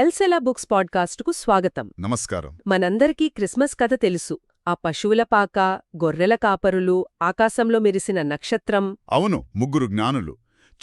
ఎల్సెలా books పాడ్కాస్ట్కు స్వాగతం. నమస్కారం. మనందరికీ క్రిస్మస్ కథ తెలుసు. ఆ పశువుల పాక గొర్రెల కాపరులు ఆకాశంలో మెరిసిన నక్షత్రం. అవును ముగ్గురు జ్ఞానులు.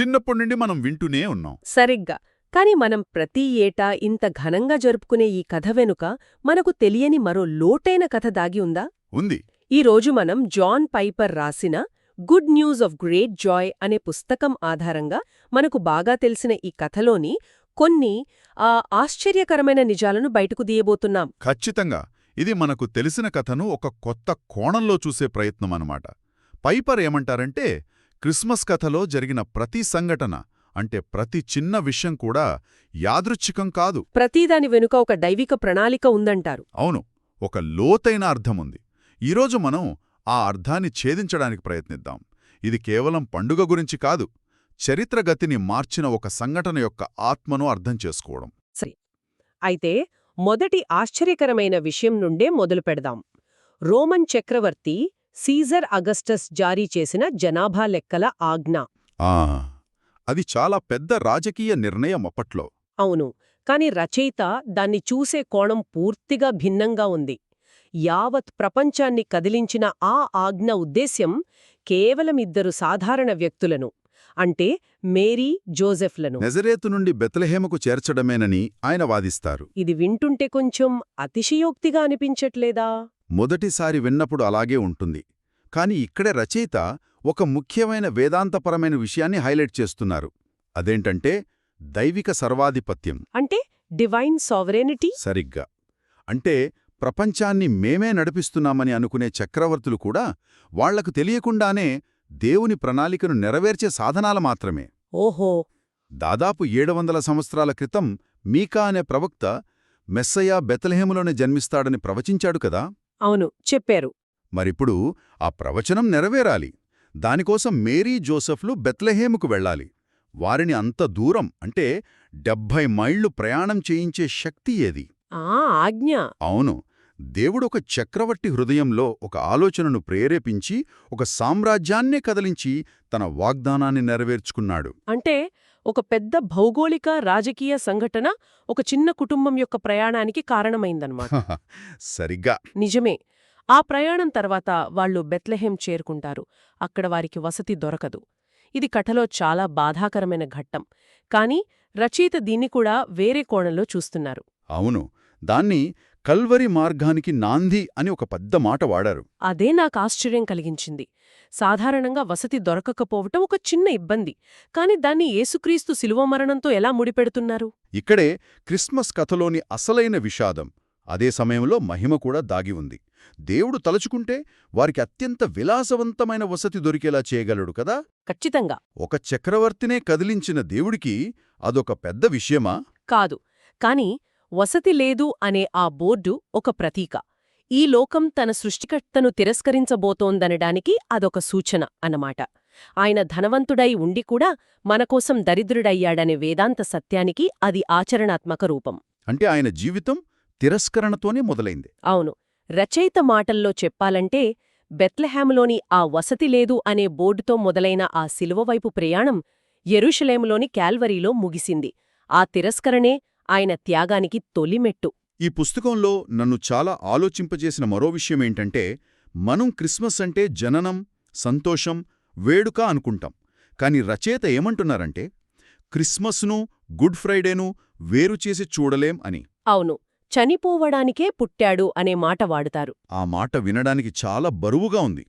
చిన్నప్పటి నుండి మనం వింటూనే ఉన్నాం. సరిగ్గా. కాని మనం ప్రతి ఏటా ఇంత ఘనంగా జరుపుకునే ఈ కథ వెనుక మనకు తెలియని మరో లోటైన కథ దాగి ఉందా? ఉంది. ఈ రోజు మనం జాన్ పైపర్ రాసిన good news of great joy అనే పుస్తకం ఆధారంగా మనకు బాగా తెలిసిన ఈ కథలోని కొన్ని ఆ ఆశ్చర్యకరమైన నిజాలను బయటకు తీయబోతున్నాం. ఖచ్చితంగా. ఇది మనకు తెలిసిన కథను ఒక కొత్త కోణంలో చూసే ప్రయత్నం అన్నమాట. పైపర్ ఏమంటారంటే క్రిస్మస్ కథలో జరిగిన ప్రతి సంఘటన అంటే ప్రతి చిన్న విషయం కూడా యాదృచ్ఛికం కాదు. ప్రతిదాని వెనుక ఒక దైవిక ప్రణాళిక ఉందంటారు. అవును. ఒక లోతైన అర్థముంది ఈరోజు మనం ఆ అర్థాన్ని ఛేదించడానికి ప్రయత్నిద్దాం. ఇది కేవలం పండుగ గురించి కాదు. చరిత్రగతిని మార్చిన ఒక సంఘటన యొక్క ఆత్మను అర్థం చేసుకోవడం. అయితే మొదటి ఆశ్చర్యకరమైన విషయం నుండే మొదలు పెడదాం. రోమన్ చక్రవర్తి సీజర్ అగస్టస్ జారీ చేసిన జనాభా లెక్కల ఆజ్ఞ. ఆ అది చాలా పెద్ద రాజకీయ నిర్ణయం అప్పట్లో. అవును కాని రచయిత దాన్ని చూసే కోణం పూర్తిగా భిన్నంగా ఉంది. యావత్ ప్రపంచాన్ని కదిలించిన ఆ ఆజ్ఞ ఉద్దేశ్యం కేవలం ఇద్దరు సాధారణ వ్యక్తులను అంటే మేరీ జోసెఫ్లను. నెజరేతు నుండి బెత్లహేమకు చేర్చడమేనని ఆయన వాదిస్తారు. ఇది వింటుంటే కొంచెం అతిశయోక్తిగా అనిపించట్లేదా? మొదటిసారి విన్నప్పుడు అలాగే ఉంటుంది. కాని ఇక్కడే రచయిత ఒక ముఖ్యమైన వేదాంతపరమైన విషయాన్ని హైలైట్ చేస్తున్నారు. అదేంటంటే దైవిక సర్వాధిపత్యం. అంటే డివైన్ సావరెనిటీ? సరిగ్గా. అంటే ప్రపంచాన్ని మేమే నడిపిస్తున్నామని అనుకునే చక్రవర్తులు కూడా వాళ్ళకు తెలియకుండానే దేవుని ప్రణాళికను నెరవేర్చే సాధనాల మాత్రమే. ఓహో! దాదాపు ఏడు వందల సంవత్సరాల క్రితం మీకా అనే ప్రవక్త మెస్సయ్య బెతలహేములోనే జన్మిస్తాడని ప్రవచించాడు కదా? అవును చెప్పారు. మరిప్పుడు ఆ ప్రవచనం నెరవేరాలి. దానికోసం మేరీ జోసెఫ్లు బెత్లహేముకు వెళ్ళాలి. వారిని అంత దూరం అంటే డెబ్భై మైళ్ళు ప్రయాణం చేయించే శక్తి ఏది? ఆజ్ఞ. అవును. దేవుడు ఒక చక్రవర్తి హృదయంలో ఒక ఆలోచనను ప్రేరేపించి ఒక సామ్రాజ్యాన్నే కదిలించి తన వాగ్దానాన్ని నెరవేర్చుకున్నాడు. అంటే ఒక పెద్ద భౌగోళిక రాజకీయ సంఘటన ఒక చిన్న కుటుంబం యొక్క ప్రయాణానికి కారణమైందన్నమాట. సరిగ్గా. నిజమే. ఆ ప్రయాణం తర్వాత వాళ్ళు బెత్లెహేం చేరుకుంటారు. అక్కడ వారికి వసతి దొరకదు. ఇది కథలో చాలా బాధాకరమైన ఘట్టం. కాని రచయిత దీన్ని కూడా వేరే కోణంలో చూస్తున్నారు. అవును. దాన్ని కల్వరి మార్గానికి నాంది అని ఒక పెద్ద మాట వాడారు. అదే నాకు ఆశ్చర్యం కలిగించింది. సాధారణంగా వసతి దొరకకపోవటం ఒక చిన్న ఇబ్బంది. కాని దాన్ని యేసుక్రీస్తు శిలువ మరణంతో ఎలా ముడిపెడుతున్నారు? ఇక్కడే క్రిస్మస్ కథలోని అసలైన విషాదం అదే సమయంలో మహిమ కూడా దాగి ఉంది. దేవుడు తలుచుకుంటే వారికి అత్యంత విలాసవంతమైన వసతి దొరికేలా చేయగలడు కదా? ఖచ్చితంగా. ఒక చక్రవర్తినే కదిలించిన దేవుడికి అదొక పెద్ద విషయమా? కాదు. కాని వసతి లేదు అనే ఆ బోర్డు ఒక ప్రతీక. ఈ లోకం తన సృష్టికర్తను తిరస్కరించబోతోందనడానికి అదొక సూచన అన్నమాట. ఆయన ధనవంతుడై ఉండి కూడా మనకోసం దరిద్రుడయ్యాడనే వేదాంత సత్యానికి అది ఆచరణాత్మక రూపం. అంటే ఆయన జీవితం తిరస్కరణతోనే మొదలైంది. అవును. రచయిత మాటల్లో చెప్పాలంటే బెత్లెహాములోని ఆ వసతి లేదు అనే బోర్డుతో మొదలైన ఆ శిలువవైపు ప్రయాణం ఎరుషలేములోని క్యాల్వరీలో ముగిసింది. ఆ తిరస్కరణే ఆయన త్యాగానికి తొలిమెట్టు. ఈ పుస్తకంలో నన్ను చాలా ఆలోచింపజేసిన మరో విషయమేంటంటే మనం క్రిస్మస్ అంటే జననం సంతోషం వేడుక అనుకుంటాం. కాని రచయిత ఏమంటున్నారంటే క్రిస్మస్ను గుడ్ ఫ్రైడేను వేరు చేసి చూడలేం అని. అవును చనిపోవడానికే పుట్టాడు అనే మాట వాడుతారు. ఆ మాట వినడానికి చాలా బరువుగా ఉంది.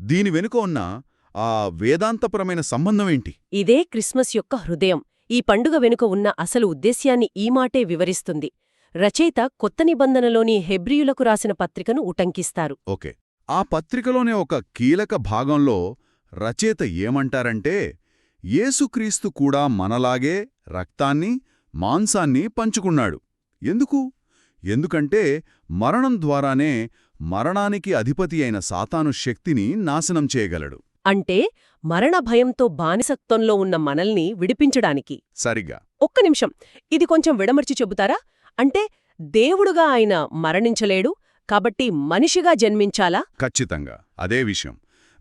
దీని వెనుక ఉన్న ఆ వేదాంతపరమైన సంబంధమేంటి ఇదే క్రిస్మస్ యొక్క హృదయం. ఈ పండుగ వెనుక ఉన్న అసలు ఉద్దేశ్యాన్ని ఈ మాటే వివరిస్తుంది. రచయిత కొత్త నిబంధనలోని హెబ్రియులకు రాసిన పత్రికను ఉటంకిస్తారు. ఓకే. ఆ పత్రికలోనే ఒక కీలక భాగంలో రచయిత ఏమంటారంటే యేసుక్రీస్తు కూడా మనలాగే రక్తాన్ని మాంసాన్ని పంచుకున్నాడు. ఎందుకు? ఎందుకంటే మరణం ద్వారానే మరణానికి అధిపతి అయిన సాతాను శక్తిని నాశనం చేయగలడు. అంటే మరణ భయంతో బానిసత్వంలో ఉన్న మనల్ని విడిపించడానికి. సరిగ్గా. ఒక్క నిమిషం. ఇది కొంచెం విడమర్చి చెబుతారా? అంటే దేవుడుగా ఆయన మరణించలేడు కాబట్టి మనిషిగా జన్మించాలా? ఖచ్చితంగా. అదే విషయం.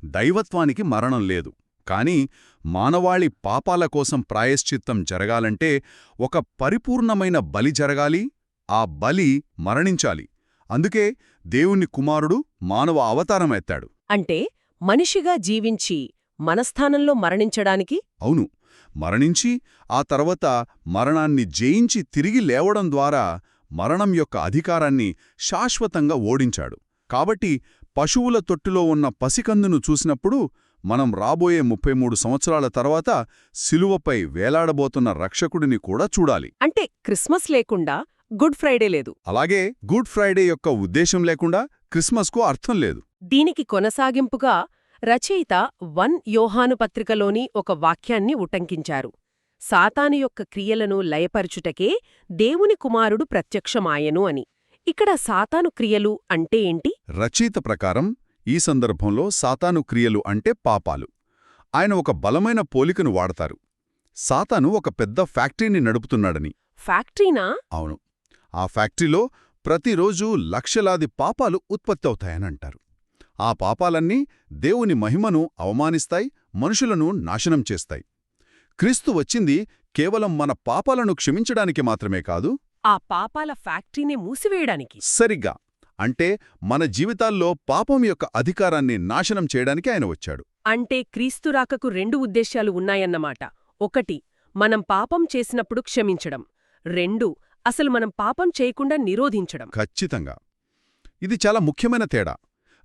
దైవత్వానికి మరణం లేదు. కాని మానవాళి పాపాల కోసం ప్రాయశ్చిత్తం జరగాలంటే ఒక పరిపూర్ణమైన బలి జరగాలి ఆ బలి మరణించాలి. అందుకే దేవుని కుమారుడు మానవ అవతారం ఎత్తాడు. అంటే మనిషిగా జీవించి మనస్థానంలో మరణించడానికి? అవును. మరణించి ఆ తర్వాత మరణాన్ని జయించి తిరిగి లేవడం ద్వారా మరణం యొక్క అధికారాన్ని శాశ్వతంగా ఓడించాడు. కాబట్టి పశువుల తొట్టులో ఉన్న పసికందును చూసినప్పుడు మనం రాబోయే ముప్పై మూడు సంవత్సరాల తర్వాత శిలువపై వేలాడబోతున్న రక్షకుడిని కూడా చూడాలి. అంటే క్రిస్మస్ లేకుండా గుడ్ ఫ్రైడే లేదు. అలాగే గుడ్ ఫ్రైడే యొక్క ఉద్దేశం లేకుండా క్రిస్మస్కు అర్థం లేదు. దీనికి కొనసాగింపుగా రచయిత వన్ యోహాను పత్రికలోని ఒక వాక్యాన్ని ఉటంకించారు. సాతాను యొక్క క్రియలను లయపరచుటకే దేవుని కుమారుడు ప్రత్యక్షమాయను అని. ఇక్కడ సాతాను క్రియలు అంటే ఏంటి? రచయిత ప్రకారం ఈ సందర్భంలో సాతాను క్రియలు అంటే పాపాలు. ఆయన ఒక బలమైన పోలికను వాడతారు. సాతాను ఒక పెద్ద ఫ్యాక్టరీని నడుపుతున్నాడని. ఫ్యాక్టరీనా? అవును. ఆ ఫ్యాక్టరీలో ప్రతిరోజూ లక్షలాది పాపాలు ఉత్పత్తవుతాయని అంటారు. ఆ పాపాలన్నీ దేవుని మహిమను అవమానిస్తాయి మనుషులను నాశనం చేస్తాయి. క్రీస్తు వచ్చింది కేవలం మన పాపాలను క్షమించడానికి మాత్రమే కాదు ఆ పాపాల ఫ్యాక్టరీని మూసివేయడానికి. సరిగ్గా అంటే మన జీవితాల్లో పాపం యొక్క అధికారాన్ని నాశనం చేయడానికి ఆయన వచ్చాడు. అంటే క్రీస్తు రాకకు రెండు ఉద్దేశ్యాలు ఉన్నాయన్నమాట. ఒకటి మనం పాపం చేసినప్పుడు క్షమించడం. రెండు అసలు మనం పాపం చేయకుండా నిరోధించడం. ఖచ్చితంగా. ఇది చాలా ముఖ్యమైన తేడా.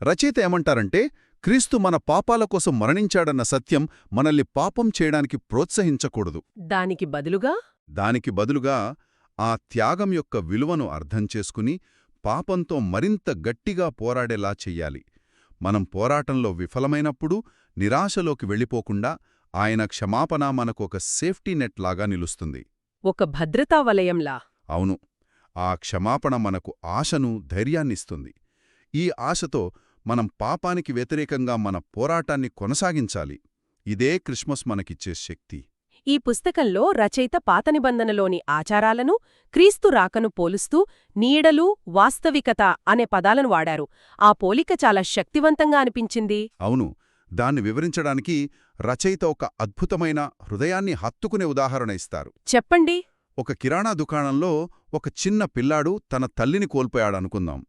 రచయిత ఏమంటారంటే క్రీస్తు మన పాపాల కోసం మరణించాడన్న సత్యం మనల్ని పాపం చేయడానికి ప్రోత్సహించకూడదు. దానికి బదులుగా? దానికి బదులుగా ఆ త్యాగం యొక్క విలువను అర్థం చేసుకుని పాపంతో మరింత గట్టిగా పోరాడేలా చెయ్యాలి. మనం పోరాటంలో విఫలమైనప్పుడు నిరాశలోకి వెళ్ళిపోకుండా ఆయన క్షమాపణ మనకు ఒక సేఫ్టీ నెట్ లాగా నిలుస్తుంది. ఒక భద్రతా వలయంలా? అవును. ఆ క్షమాపణ మనకు ఆశను ధైర్యాన్నిస్తుంది. ఈ ఆశతో మనం పాపానికి వ్యతిరేకంగా మన పోరాటాన్ని కొనసాగించాలి. ఇదే క్రిస్మస్ మనకిచ్చే శక్తి. ఈ పుస్తకంలో రచయిత పాత నిబంధనలోని ఆచారాలను క్రీస్తు రాకను పోలుస్తూ నీడలు వాస్తవికత అనే పదాలను వాడారు. ఆ పోలిక చాలా శక్తివంతంగా అనిపించింది. అవును. దాన్ని వివరించడానికి రచయిత ఒక అద్భుతమైన హృదయాన్ని హత్తుకునే ఉదాహరణ ఇస్తారు. చెప్పండి. ఒక కిరాణా దుకాణంలో ఒక చిన్న పిల్లాడు తన తల్లిని కోల్పోయాడనుకుందాం.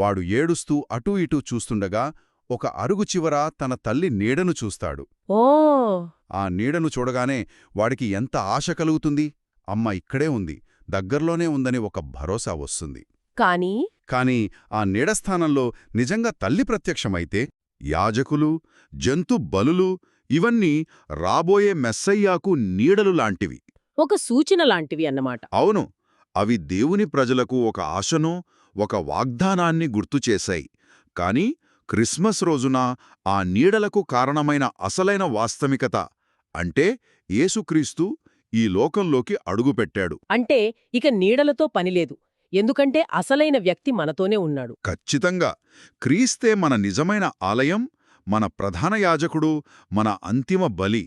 వాడు ఏడుస్తూ అటూ ఇటూ చూస్తుండగా ఒక అరుగు చివర తన తల్లి నీడను చూస్తాడు. ఓ! ఆ నీడను చూడగానే వాడికి ఎంత ఆశ కలుగుతుంది? అమ్మ ఇక్కడే ఉంది దగ్గర్లోనే ఉందని ఒక భరోసా వస్తుంది. కానీ? కాని ఆ నీడస్థానంలో నిజంగా తల్లి ప్రత్యక్షమైతే యాజకులు జంతు బలులు ఇవన్నీ రాబోయే మెస్సయ్యాకు నీడలు లాంటివి. ఒక సూచన లాంటివి అన్నమాట. అవును అవి దేవుని ప్రజలకు ఒక ఆశను ఒక వాగ్దానాన్ని గుర్తుచేశాయి కాని క్రిస్మస్ రోజున ఆ నీడలకు కారణమైన అసలైన వాస్తవికత అంటే యేసుక్రీస్తు ఈ లోకంలోకి అడుగుపెట్టాడు. అంటే ఇక నీడలతో పనిలేదు ఎందుకంటే అసలైన వ్యక్తి మనతోనే ఉన్నాడు. ఖచ్చితంగా క్రీస్తే మన నిజమైన ఆలయం మన ప్రధాన యాజకుడు మన అంతిమ బలి.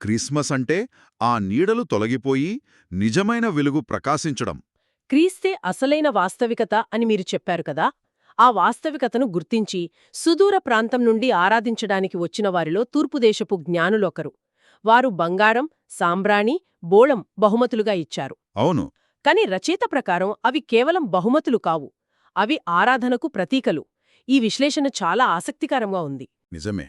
క్రిస్మస్ అంటే ఆ నీడలు తొలగిపోయి నిజమైన వెలుగు ప్రకాశించడం. క్రీస్తే అసలైన వాస్తవికత అని మీరు చెప్పారు కదా ఆ వాస్తవికతను గుర్తించి సుదూర ప్రాంతం నుండి ఆరాధించడానికి వచ్చిన వారిలో తూర్పుదేశపు జ్ఞానులొకరు వారు బంగారం సాంబ్రాణి బోళం బహుమతులుగా ఇచ్చారు. అవును. కాని రచయిత ప్రకారం అవి కేవలం బహుమతులు కావు. అవి ఆరాధనకు ప్రతీకలు. ఈ విశ్లేషణ చాలా ఆసక్తికరంగా ఉంది. నిజమే.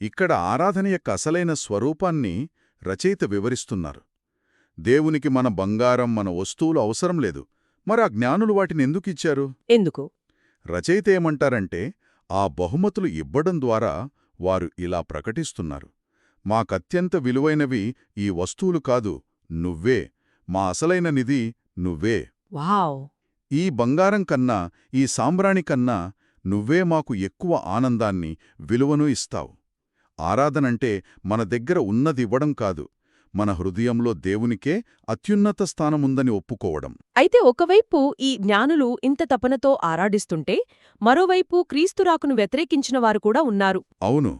ఇక్కడ ఆరాధన యొక్క అసలైన స్వరూపాన్ని రచయిత వివరిస్తున్నారు. దేవునికి మన బంగారం మన వస్తువులు అవసరం లేదు. మరి ఆ జ్ఞానులు వాటిని ఎందుకిచ్చారు ఎందుకు? రచయిత ఏమంటారంటే ఆ బహుమతులు ఇవ్వడం ద్వారా వారు ఇలా ప్రకటిస్తున్నారు. మాకత్యంత విలువైనవి ఈ వస్తువులు కాదు నువ్వే. మా అసలైన నిధి నువ్వే. వావ్! ఈ బంగారం కన్నా ఈ సాంబ్రాణి కన్నా నువ్వే మాకు ఎక్కువ ఆనందాన్ని విలువను ఇస్తావు. ఆరాధనంటే మన దగ్గర ఉన్నదివ్వడం కాదు. మన హృదయంలో దేవునికే అత్యున్నత స్థానముందని ఒప్పుకోవడం. అయితే ఒకవైపు ఈ జ్ఞానులు ఇంత తపనతో ఆరాడిస్తుంటే మరోవైపు క్రీస్తురాకును వ్యతిరేకించిన వారు కూడా ఉన్నారు. అవును.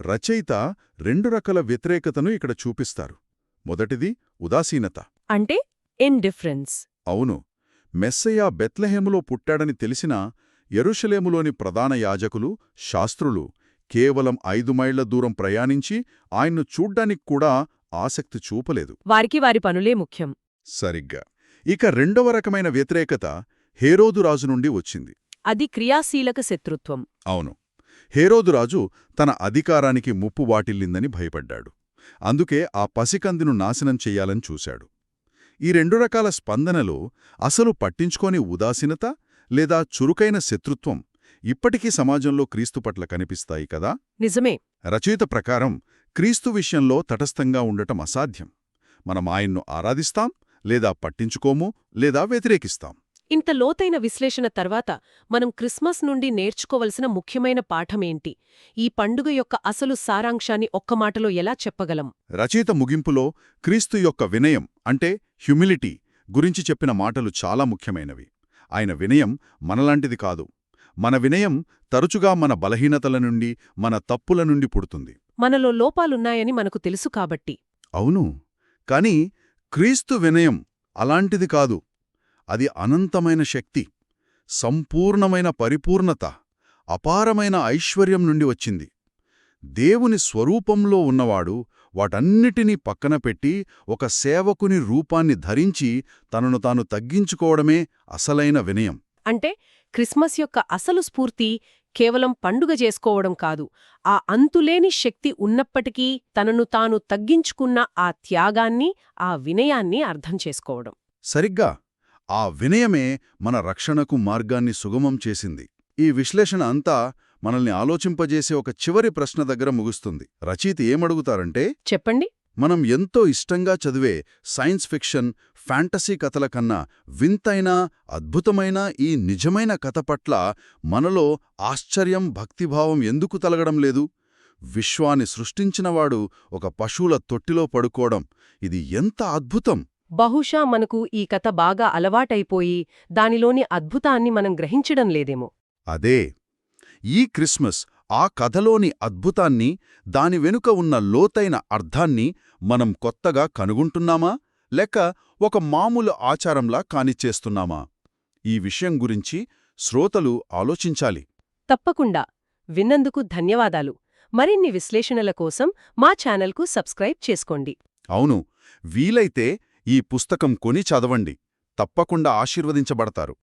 రచయిత రెండు రకాల వ్యతిరేకతను ఇక్కడ చూపిస్తారు. మొదటిది ఉదాసీనత. అంటే ఇన్డిఫరెన్స్ అవును. మెస్సయ్య బెత్లెహేములో పుట్టాడని తెలిసినా యెరూషలేములోని ప్రధాన యాజకులు శాస్త్రులు కేవలం ఐదు మైళ్ళ దూరం ప్రయాణించి ఆయన్ను చూడ్డానికి కూడా ఆసక్తి చూపలేదు. వారికి వారి పనులే ముఖ్యం. సరిగ్గా. ఇక రెండవ రకమైన వ్యతిరేకత హేరోదురాజు నుండి వచ్చింది. అది క్రియాశీలక శత్రుత్వం. అవును. హేరోదురాజు తన అధికారానికి ముప్పు వాటిల్లిందని భయపడ్డాడు. అందుకే ఆ పసికందిను నాశనం చెయ్యాలని చూశాడు. ఈ రెండు రకాల స్పందనలు అసలు పట్టించుకోని ఉదాసీనత లేదా చురుకైన శత్రుత్వం ఇప్పటికీ సమాజంలో క్రీస్తు పట్ల కనిపిస్తాయి కదా? నిజమే. రచయిత ప్రకారం క్రీస్తు విషయంలో తటస్థంగా ఉండటం అసాధ్యం. మనం ఆయన్ను ఆరాధిస్తాం లేదా పట్టించుకోము లేదా వ్యతిరేకిస్తాం. ఇంత లోతైన విశ్లేషణ తర్వాత మనం క్రిస్మస్ నుండి నేర్చుకోవలసిన ముఖ్యమైన పాఠమేంటి? ఈ పండుగ యొక్క అసలు సారాంశాన్ని ఒక్క మాటలో ఎలా చెప్పగలం? రచయిత ముగింపులో క్రీస్తు యొక్క వినయం అంటే హ్యుమిలిటీ గురించి చెప్పిన మాటలు చాలా ముఖ్యమైనవి. ఆయన వినయం మనలాంటిది కాదు. మన వినయం తరచుగా మన బలహీనతల నుండి మన తప్పుల నుండి పుడుతుంది. మనలో లోపాలున్నాయని మనకు తెలుసు కాబట్టి. అవును. కాని క్రీస్తు వినయం అలాంటిది కాదు. అది అనంతమైన శక్తి సంపూర్ణమైన పరిపూర్ణత అపారమైన ఐశ్వర్యం నుండి వచ్చింది. దేవుని స్వరూపంలో ఉన్నవాడు వాటన్నిటినీ పక్కన పెట్టి ఒక సేవకుని రూపాన్ని ధరించి తనను తాను తగ్గించుకోవడమే అసలైన వినయం. అంటే క్రిస్మస్ యొక్క అసలు స్ఫూర్తి కేవలం పండుగ చేసుకోవడం కాదు. ఆ అంతులేని శక్తి ఉన్నప్పటికీ తనను తాను తగ్గించుకున్న ఆ త్యాగాన్ని ఆ వినయాన్ని అర్థం చేసుకోవడం. సరిగ్గా. ఆ వినయమే మన రక్షణకు మార్గాన్ని సుగమం చేసింది. ఈ విశ్లేషణ అంతా మనల్ని ఆలోచింపజేసే ఒక చివరి ప్రశ్న దగ్గర ముగుస్తుంది. రచయిత ఏమడుగుతారంటే చెప్పండి. మనం ఎంతో ఇష్టంగా చదివే సైన్స్ ఫిక్షన్ ఫ్యాంటసీ కథల కన్నా వింతైన అద్భుతమైన ఈ నిజమైన కథ పట్ల మనలో ఆశ్చర్యం భక్తిభావం ఎందుకు తలగడం లేదు? విశ్వాన్ని సృష్టించినవాడు ఒక పశువుల తొట్టిలో పడుకోవడం ఇది ఎంత అద్భుతం! బహుశా మనకు ఈ కథ బాగా అలవాటైపోయి దానిలోని అద్భుతాన్ని మనం గ్రహించడం లేదేమో. అదే! ఈ క్రిస్మస్ ఆ కథలోని అద్భుతాన్ని దాని వెనుక ఉన్న లోతైన అర్థాన్ని మనం కొత్తగా కనుగొంటున్నామా? లేక ఒక మామూలు ఆచారంలా కానిచ్చేస్తున్నామా? ఈ విషయం గురించి శ్రోతలు ఆలోచించాలి. తప్పకుండా. విన్నందుకు ధన్యవాదాలు. మరిన్ని విశ్లేషణల కోసం మా ఛానల్కు సబ్స్క్రైబ్ చేసుకోండి. అవును. వీలైతే ఈ పుస్తకం కొని చదవండి. తప్పకుండా ఆశీర్వదించబడతారు.